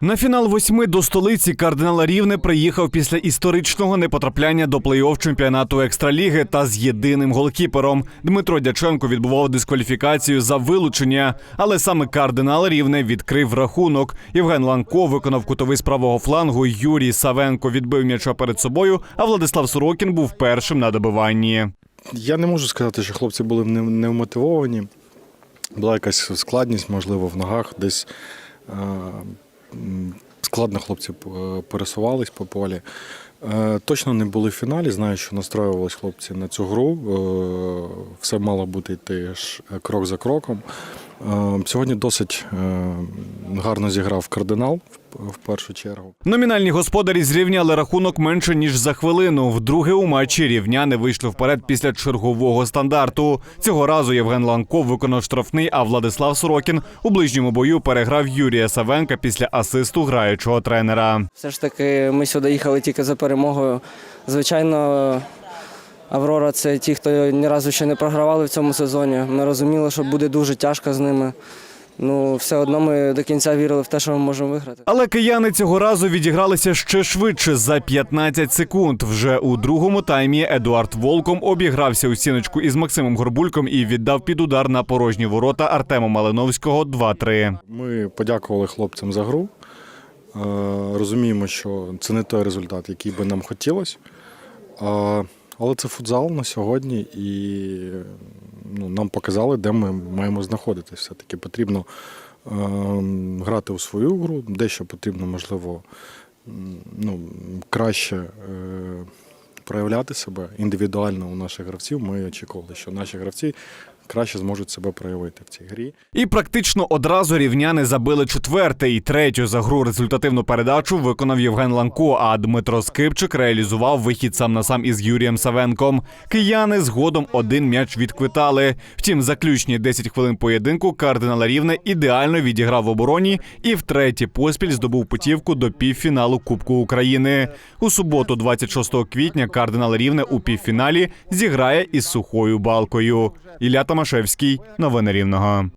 На фінал восьми до столиці кардинал Рівне приїхав після історичного непотрапляння до плей-офф чемпіонату екстраліги та з єдиним голкіпером. Дмитро Дяченко відбував дискваліфікацію за вилучення, але саме кардинал Рівне відкрив рахунок. Євген Ланко виконав кутовий з правого флангу. Юрій Савенко відбив м'яча перед собою. А Владислав Сорокін був першим на добиванні. Я не можу сказати, що хлопці були не- невмотивовані. Була якась складність, можливо, в ногах, десь складно хлопці е, пересувались по полі. Е, Точно не були в фіналі. Знаю, що настроювались хлопці на цю гру. Е, Все мало бути йти крок за кроком. Е, Сьогодні досить е, гарно зіграв кардинал в- першу чергу. Номінальні господарі зрівняли рахунок менше ніж за хвилину. Вдруге у матчі рівняни вийшли вперед після чергового стандарту. Цього разу Євген Ланко виконав штрафний, а Владислав Сорокін у ближньому бою переграв Юрія Савенка після асисту граючого тренера. Все ж таки, ми сюди їхали тільки за перемогою. Звичайно, Аврора це ті, хто ні разу ще не програвали в цьому сезоні. Ми розуміли, що буде дуже тяжко з ними. Ну, все одно ми до кінця вірили в те, що ми можемо виграти. Але кияни цього разу відігралися ще швидше за 15 секунд. Вже у другому таймі Едуард Волком обігрався у стіночку із Максимом Горбульком і віддав під удар на порожні ворота Артема Малиновського 2-3. Ми подякували хлопцям за гру. Е, Розуміємо, що це не той результат, який би нам хотілося. Але це футзал на сьогодні, і ну, нам показали, де ми маємо знаходитися. Все-таки потрібно е, грати у свою гру, дещо потрібно, можливо, ну, краще е, проявляти себе індивідуально у наших гравців. Ми очікували, що наші гравці краще зможуть себе проявити в цій грі. І практично одразу рівняни забили четверте і третю за гру результативну передачу виконав Євген Ланко. А Дмитро Скипчик реалізував вихід сам на сам із Юрієм Савенком. Кияни згодом один м'яч відквитали. Втім, заключні 10 хвилин поєдинку кардинал Рівне ідеально відіграв в обороні і втретє поспіль здобув путівку до півфіналу Кубку України. У суботу, 26 квітня, кардинал Рівне у півфіналі зіграє із сухою балкою. Ілля Томашевський, новини Рівного.